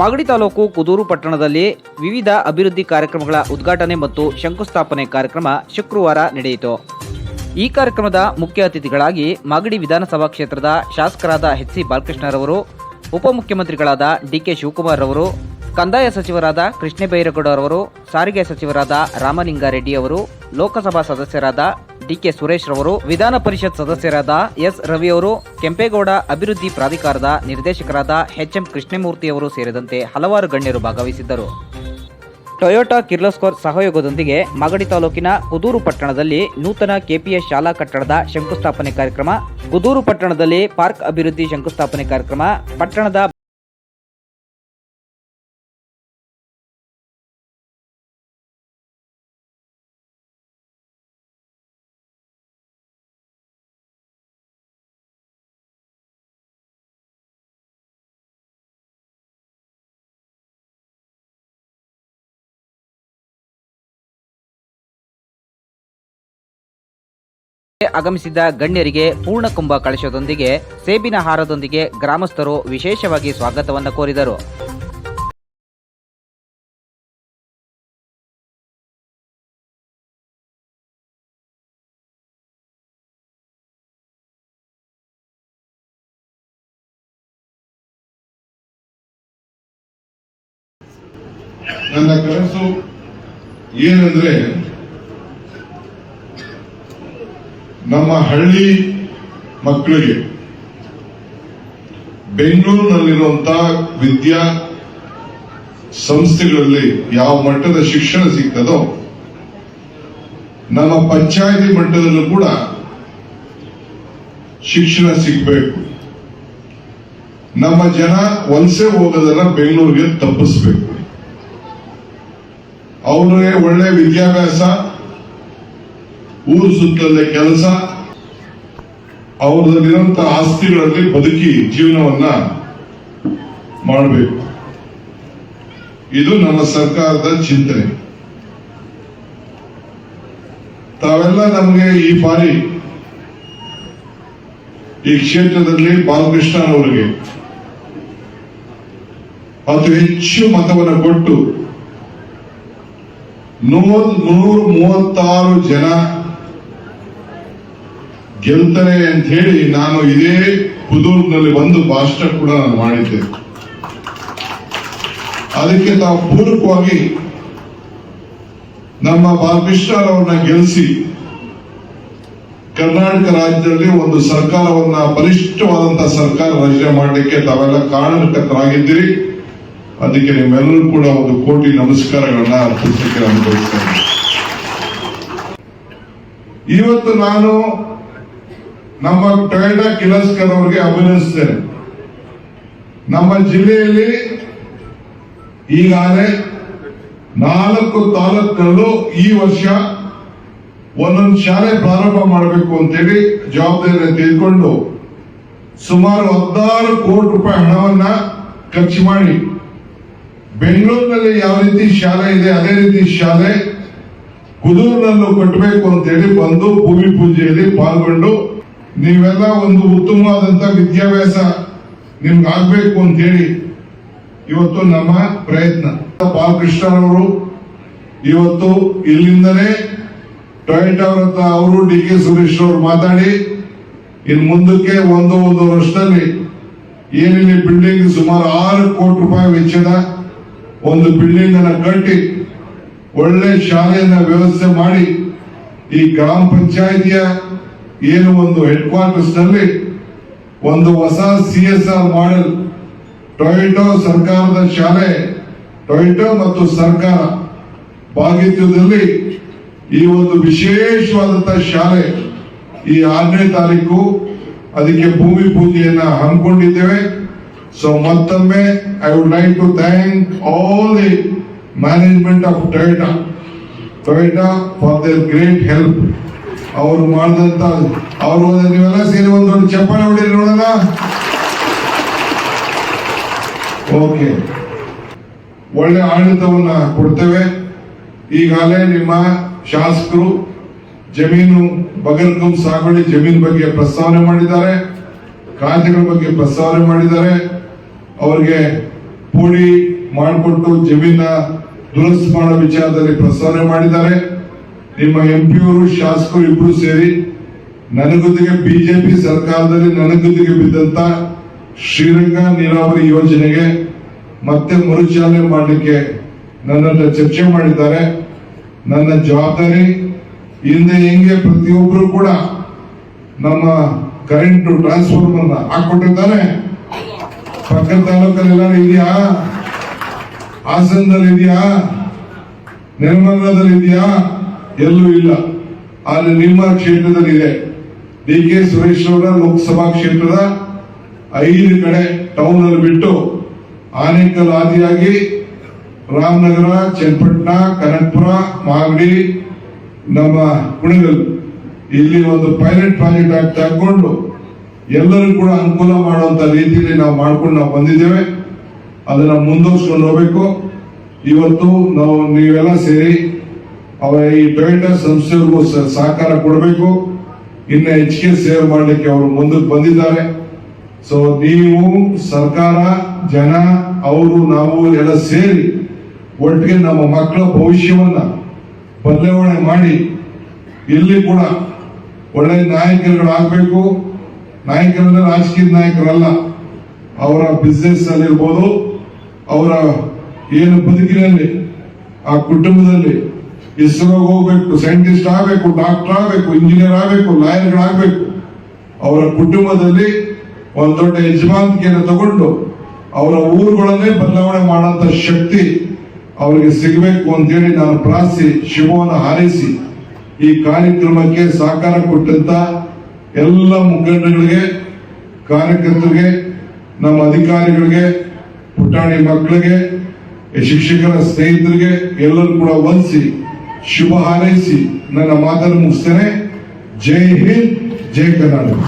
ಮಾಗಡಿ ತಾಲೂಕು ಕುದೂರು ಪಟ್ಟಣದಲ್ಲಿ ವಿವಿಧ ಅಭಿವೃದ್ಧಿ ಕಾರ್ಯಕ್ರಮಗಳ ಉದ್ಘಾಟನೆ ಮತ್ತು ಶಂಕುಸ್ಥಾಪನೆ ಕಾರ್ಯಕ್ರಮ ಶುಕ್ರವಾರ ನಡೆಯಿತು. ಈ ಕಾರ್ಯಕ್ರಮದ ಮುಖ್ಯ ಅತಿಥಿಗಳಾಗಿ ಮಾಗಡಿ ವಿಧಾನಸಭಾ ಕ್ಷೇತ್ರದ ಶಾಸಕರಾದ ಎಚ್ ಸಿ ಬಾಲಕೃಷ್ಣರವರು, ಉಪಮುಖ್ಯಮಂತ್ರಿಗಳಾದ ಡಿಕೆ ಶಿವಕುಮಾರ್ ಅವರು ಕಂದಾಯ ಸಚಿವರಾದ ಕೃಷ್ಣ ಬೈರೇಗೌಡರವರು ಸಾರಿಗೆ ಸಚಿವರಾದ ರಾಮಲಿಂಗಾರೆಡ್ಡಿ ಅವರು, ಲೋಕಸಭಾ ಸದಸ್ಯರಾದ ಡಿಕೆ ಸುರೇಶ್ ರವರು, ವಿಧಾನ ಪರಿಷತ್ ಸದಸ್ಯರಾದ ಎಸ್ ರವಿ ಅವರು, ಕೆಂಪೇಗೌಡ ಅಭಿವೃದ್ಧಿ ಪ್ರಾಧಿಕಾರದ ನಿರ್ದೇಶಕರಾದ ಎಚ್ ಎಂ ಕೃಷ್ಣಮೂರ್ತಿ ಅವರು ಸೇರಿದಂತೆ ಹಲವಾರು ಗಣ್ಯರು ಭಾಗವಹಿಸಿದ್ದರು. ಟೊಯೋಟಾ ಕಿರ್ಲೋಸ್ಕೋರ್ ಸಹಯೋಗದೊಂದಿಗೆ ಮಾಗಡಿ ತಾಲೂಕಿನ ಕುದೂರು ಪಟ್ಟಣದಲ್ಲಿ ನೂತನ ಕೆಪಿಎಸ್ ಶಾಲಾ ಕಟ್ಟಡದ ಶಂಕುಸ್ಥಾಪನೆ ಕಾರ್ಯಕ್ರಮ, ಕುದೂರು ಪಟ್ಟಣದಲ್ಲಿ ಪಾರ್ಕ್ ಅಭಿವೃದ್ಧಿ ಶಂಕುಸ್ಥಾಪನೆ ಕಾರ್ಯಕ್ರಮ, ಪಟ್ಟಣದ ಆಗಮಿಸಿದ್ದ ಗಣ್ಯರಿಗೆ ಪೂರ್ಣ ಕುಂಭ ಕಳಶದೊಂದಿಗೆ ಸೇಬಿನ ಹಾರದೊಂದಿಗೆ ಗ್ರಾಮಸ್ಥರು ವಿಶೇಷವಾಗಿ ಸ್ವಾಗತವನ್ನು ಕೋರಿದರು. ನನ್ನ ಕನಸು ಏನಂದ್ರೆ ನಮ್ಮ ಹಳ್ಳಿ ಮಕ್ಕಳಿಗೆ ಬೆಂಗಳೂರಿನಲ್ಲಿರುವಂತ ವಿದ್ಯಾ ಸಂಸ್ಥೆಗಳಲ್ಲಿ ಯಾವ ಮಟ್ಟದ ಶಿಕ್ಷಣ ಸಿಗ್ತದೋ, ನಮ್ಮ ಪಂಚಾಯತಿ ಮಟ್ಟದಲ್ಲೂ ಕೂಡ ಶಿಕ್ಷಣ ಸಿಗಬೇಕು. ನಮ್ಮ ಜನ ವಲಸೆ ಹೋಗೋದನ್ನ ಬೆಂಗಳೂರಿಗೆ ತಪ್ಪಿಸ್ಬೇಕು. ಅವ್ರಿಗೆ ಒಳ್ಳೆ ವಿದ್ಯಾಭ್ಯಾಸ ಊರು ಸುತ್ತಲೇ ಕೆಲಸ, ಅವರಲ್ಲಿರುವಂತ ಆಸ್ತಿಗಳಲ್ಲಿ ಬದುಕಿ ಜೀವನವನ್ನ ಮಾಡಬೇಕು. ಇದು ನಮ್ಮ ಸರ್ಕಾರದ ಚಿಂತನೆ. ತಾವೆಲ್ಲ ನಮಗೆ ಈ ಬಾರಿ ಈ ಕ್ಷೇತ್ರದಲ್ಲಿ ಬಾಲಕೃಷ್ಣನವರಿಗೆ ಅತಿ ಹೆಚ್ಚು ಮತವನ್ನು ಕೊಟ್ಟು ನೂರ ನೂರ ಮೂವತ್ತಾರು ಜನ ಗೆಲ್ತಾರೆ ಅಂತ ಹೇಳಿ ನಾನು ಇದೇ ಪುದೂರ್ನಲ್ಲಿ ಒಂದು ಭಾಷಣ ಕೂಡ ನಾನು ಮಾಡಿದ್ದೆ. ಅದಕ್ಕೆ ತಾವು ಪೂರಕವಾಗಿ ನಮ್ಮ ಬಾಲಕೃಷ್ಣರವ್ರನ್ನ ಗೆಲ್ಲಿಸಿ ಕರ್ನಾಟಕ ರಾಜ್ಯದಲ್ಲಿ ಒಂದು ಸರ್ಕಾರವನ್ನ ಬಲಿಷ್ಠವಾದಂತಹ ಸರ್ಕಾರ ರಚನೆ ಮಾಡಲಿಕ್ಕೆ ತಾವೆಲ್ಲ ಕಾರಣಕರ್ತರಾಗಿದ್ದೀರಿ. ಅದಕ್ಕೆ ನಿಮ್ಮೆಲ್ಲರೂ ಕೂಡ ಒಂದು ಕೋಟಿ ನಮಸ್ಕಾರಗಳನ್ನ ಅರ್ಪಿಸಲಿಕ್ಕೆ ನಾನು ಇವತ್ತು ನಾನು ನಮ್ಮ ಟೊಯೋಟಾ ಕಿಲಸ್ಕರ್ ಅವರಿಗೆ ಅಭಿನಂದಿಸ್ತೇನೆ. ನಮ್ಮ ಜಿಲ್ಲೆಯಲ್ಲಿ ಈಗಾಗಲೇ ನಾಲ್ಕು ತಾಲೂಕಲ್ಲೂ ಈ ವರ್ಷ ಒಂದೊಂದು ಶಾಲೆ ಪ್ರಾರಂಭ ಮಾಡಬೇಕು ಅಂತೇಳಿ ಜವಾಬ್ದಾರಿ ತೆಗೆದುಕೊಂಡು ಸುಮಾರು ಹದಿನಾರು ಕೋಟಿ ರೂಪಾಯಿ ಹಣವನ್ನ ಖರ್ಚು ಮಾಡಿ ಬೆಂಗಳೂರಿನಲ್ಲಿ ಯಾವ ರೀತಿ ಶಾಲೆ ಇದೆ, ಅದೇ ರೀತಿ ಶಾಲೆ ಕುದೂರಿನಲ್ಲೂ ಕಟ್ಟಬೇಕು ಅಂತೇಳಿ ಬಂದು ಭೂಮಿ ಪೂಜೆಯಲ್ಲಿ ಪಾಲ್ಗೊಂಡು ನೀವೆಲ್ಲ ಒಂದು ಉತ್ತಮವಾದಂತ ವಿದ್ಯಾಭ್ಯಾಸ ನಿಮ್ಗೆ ಆಗ್ಬೇಕು ಅಂತೇಳಿ ಇವತ್ತು ನಮ್ಮ ಪ್ರಯತ್ನ. ಬಾಲಕೃಷ್ಣರವರು ಇವತ್ತು ಇಲ್ಲಿಂದಲೇ ಟೊಯೋಟಾ ಅವ್ರ ಡಿ ಕೆ ಸುರೇಶ್ ಅವರು ಮಾತಾಡಿ, ಇನ್ ಮುಂದಕ್ಕೆ ಒಂದು ಒಂದು ವರ್ಷದಲ್ಲಿ ಏನಿಲ್ಲಿ ಬಿಲ್ಡಿಂಗ್ ಸುಮಾರು ಆರು ಕೋಟಿ ರೂಪಾಯಿ ವೆಚ್ಚದ ಒಂದು ಬಿಲ್ಡಿಂಗ್ ಅನ್ನ ಕಟ್ಟಿ ಒಳ್ಳೆ ಶಾಲೆಯನ್ನ ವ್ಯವಸ್ಥೆ ಮಾಡಿ ಈ ಗ್ರಾಮ ಪಂಚಾಯಿತಿಯ ಏನು ಒಂದು ಹೆಡ್ ಕ್ವಾರ್ಟರ್ಸ್ನಲ್ಲಿ ಒಂದು ಹೊಸ C S R model Toyota ಸರ್ಕಾರದ ಶಾಲೆ ಟೊಯೋಟೋ ಮತ್ತು ಸರ್ಕಾರ ಭಾಗಿತ್ವದಲ್ಲಿ ಈ ಒಂದು ವಿಶೇಷವಾದಂತಹ ಶಾಲೆ ಈ ಆರನೇ ತಾರೀಕು ಅದಕ್ಕೆ ಭೂಮಿ ಪೂಜೆಯನ್ನ ಹಮ್ಮಿಕೊಂಡಿದ್ದೇವೆ. ಸೊ ಮತ್ತೊಮ್ಮೆ I would like to thank all the management of Toyota Toyota for their great help ಅವರು ಮಾಡಿದಂತ ಅವರು ನೀವೆಲ್ಲ ಸೇರಿ ಒಂದೊಂದು ಚಪ್ಪಾಳೆ ಹೊಡೀರಿ ನೋಡೋಣ. ಓಕೆ. ಒಳ್ಳೆ ಆಡಳಿತವನ್ನ ಕೊಡ್ತೇವೆ. ಈಗಾಗಲೇ ನಿಮ್ಮ ಶಾಸಕರು ಜಮೀನು ಬಗಲ್ಗು ಸಾಗುವಳಿ ಜಮೀನು ಬಗ್ಗೆ ಪ್ರಸ್ತಾವನೆ ಮಾಡಿದ್ದಾರೆ. ಖಾತೆಗಳ ಬಗ್ಗೆ ಪ್ರಸ್ತಾವನೆ ಮಾಡಿದ್ದಾರೆ. ಅವರಿಗೆ ಪೂಡಿ ಮಾಡಿಕೊಟ್ಟು ಜಮೀನ ದುರಸ್ತು ಮಾಡೋ ವಿಚಾರದಲ್ಲಿ ಪ್ರಸ್ತಾವನೆ ಮಾಡಿದ್ದಾರೆ. ನಿಮ್ಮ ಎಂ ಪಿಯವರು ಶಾಸಕರು ಇಬ್ರು ಸೇರಿ ನನಗೊಂದಿಗೆ ಬಿಜೆಪಿ ಸರ್ಕಾರದಲ್ಲಿ ನನಗೊಂದಿಗೆ ಬಿದ್ದಂತ ಶ್ರೀರಂಗ ನೀರಾವರಿ ಯೋಜನೆಗೆ ಮತ್ತೆ ಮರುಚಾಲನೆ ಮಾಡಲಿಕ್ಕೆ ನನ್ನನ್ನು ಚರ್ಚೆ ಮಾಡಿದ್ದಾರೆ. ನನ್ನ ಜವಾಬ್ದಾರಿ ಹಿಂದೆ ಹೆಂಗೆ ಪ್ರತಿಯೊಬ್ಬರು ಕೂಡ ನಮ್ಮ ಕರೆಂಟ್ ಟ್ರಾನ್ಸ್ಫಾರ್ಮರ್ ಹಾಕೊಟ್ಟಿದ್ದಾರೆ ಪಕ್ಕದ ತಾಲೂಕಲ್ಲಿ ಇದೆಯಾ? ಹಾಸನದಲ್ಲಿ ಇದೆಯಾ ನಿರ್ಮಲದಲ್ಲಿ ಇದೆಯಾ ಎಲ್ಲೂ ಇಲ್ಲ. ಆದ್ರೆ ನಿಮ್ಮ ಕ್ಷೇತ್ರದಲ್ಲಿ ಇದೆ ಡಿ ಕೆ ಸುರೇಶ್ ಅವರ ಲೋಕಸಭಾ ಕ್ಷೇತ್ರದ ಐದು ಕಡೆ ಟೌನ್ ಅಲ್ಲಿ ಬಿಟ್ಟು ಆನೇಕಲ್ ಆದಿಯಾಗಿ ರಾಮನಗರ, ಚನ್ನಪಟ್ಟಣ, ಕನಕಪುರ, ಮಾಗಡಿ, ನಮ್ಮ ಕುಣಿಗಲ್ ಇಲ್ಲಿ ಒಂದು ಪೈಲಟ್ ಪ್ರಾಜೆಕ್ಟ್ ಆಗಿ ತಗೊಂಡು ಎಲ್ಲರೂ ಕೂಡ ಅನುಕೂಲ ಮಾಡುವಂತ ರೀತಿಯಲ್ಲಿ ನಾವು ಮಾಡ್ಕೊಂಡು ನಾವು ಬಂದಿದ್ದೇವೆ. ಅದನ್ನ ಮುಂದುವರ್ಸ್ಕೊಂಡು ಹೋಗ್ಬೇಕು. ಇವತ್ತು ನಾವು ನೀವೆಲ್ಲ ಸೇರಿ ಅವರ ಈ ಟೊಯೋಟಾ ಸಂಸ್ಥೆಗೂ ಸಹಕಾರ ಕೊಡಬೇಕು. ಇನ್ನ ಹೆಚ್ಚಿಗೆ ಸೇವೆ ಮಾಡಲಿಕ್ಕೆ ಅವರು ಮುಂದಕ್ಕೆ ಬಂದಿದ್ದಾರೆ. ಸೊ ನೀವು, ಸರ್ಕಾರ, ಜನ, ಅವರು, ನಾವು ಎಲ್ಲ ಸೇರಿ ಒಟ್ಟಿಗೆ ನಮ್ಮ ಮಕ್ಕಳ ಭವಿಷ್ಯವನ್ನ ಬದಲಾವಣೆ ಮಾಡಿ, ಇಲ್ಲಿ ಕೂಡ ಒಳ್ಳೆ ನಾಯಕರುಗಳಾಗಬೇಕು ನಾಯಕರಂದ್ರೆ ರಾಜಕೀಯ ನಾಯಕರಲ್ಲ, ಅವರ ಬಿಸ್ನೆಸ್ ಅಲ್ಲಿ ಇರ್ಬೋದು ಅವರ ಏನು ಬದುಕಿನಲ್ಲಿ, ಆ ಕುಟುಂಬದಲ್ಲಿ ಇಸ್ರೋಗೆ ಹೋಗ್ಬೇಕು ಸೈಂಟಿಸ್ಟ್ ಆಗಬೇಕು ಡಾಕ್ಟರ್ ಆಗಬೇಕು ಇಂಜಿನಿಯರ್ ಆಗಬೇಕು ಲಾಯರ್ಗಳಾಗಬೇಕು ಅವರ ಕುಟುಂಬದಲ್ಲಿ ಒಂದು ದೊಡ್ಡ ಯಜಮಾನಿಕೆಯನ್ನು ತಗೊಂಡು ಅವರ ಊರುಗಳನ್ನೇ ಬದಲಾವಣೆ ಮಾಡುವಂತ ಶಕ್ತಿ ಅವರಿಗೆ ಸಿಗಬೇಕು ಅಂತೇಳಿ ನಾನು ಪ್ರಾರ್ಥಿಸಿ ಶಿವವನ್ನು ಹಾರೈಸಿ. ಈ ಕಾರ್ಯಕ್ರಮಕ್ಕೆ ಸಹಕಾರ ಕೊಟ್ಟಂತ ಎಲ್ಲ ಮುಖಂಡಗಳಿಗೆ, ಕಾರ್ಯಕರ್ತರಿಗೆ, ನಮ್ಮ ಅಧಿಕಾರಿಗಳಿಗೆ, ಪುಟಾಣಿ ಮಕ್ಕಳಿಗೆ, ಶಿಕ್ಷಕರ ಸ್ನೇಹಿತರಿಗೆ ಎಲ್ಲರೂ ಕೂಡ ವಂದಿಸಿ. ಶುಭ ಹಾರೈಸಿ ನನ್ನ ಮಾತನ್ನು ಮುಗಿಸ್ತೇನೆ ಜೈ ಹಿಂದ್ ಜೈ ಕರ್ನಾಟಕ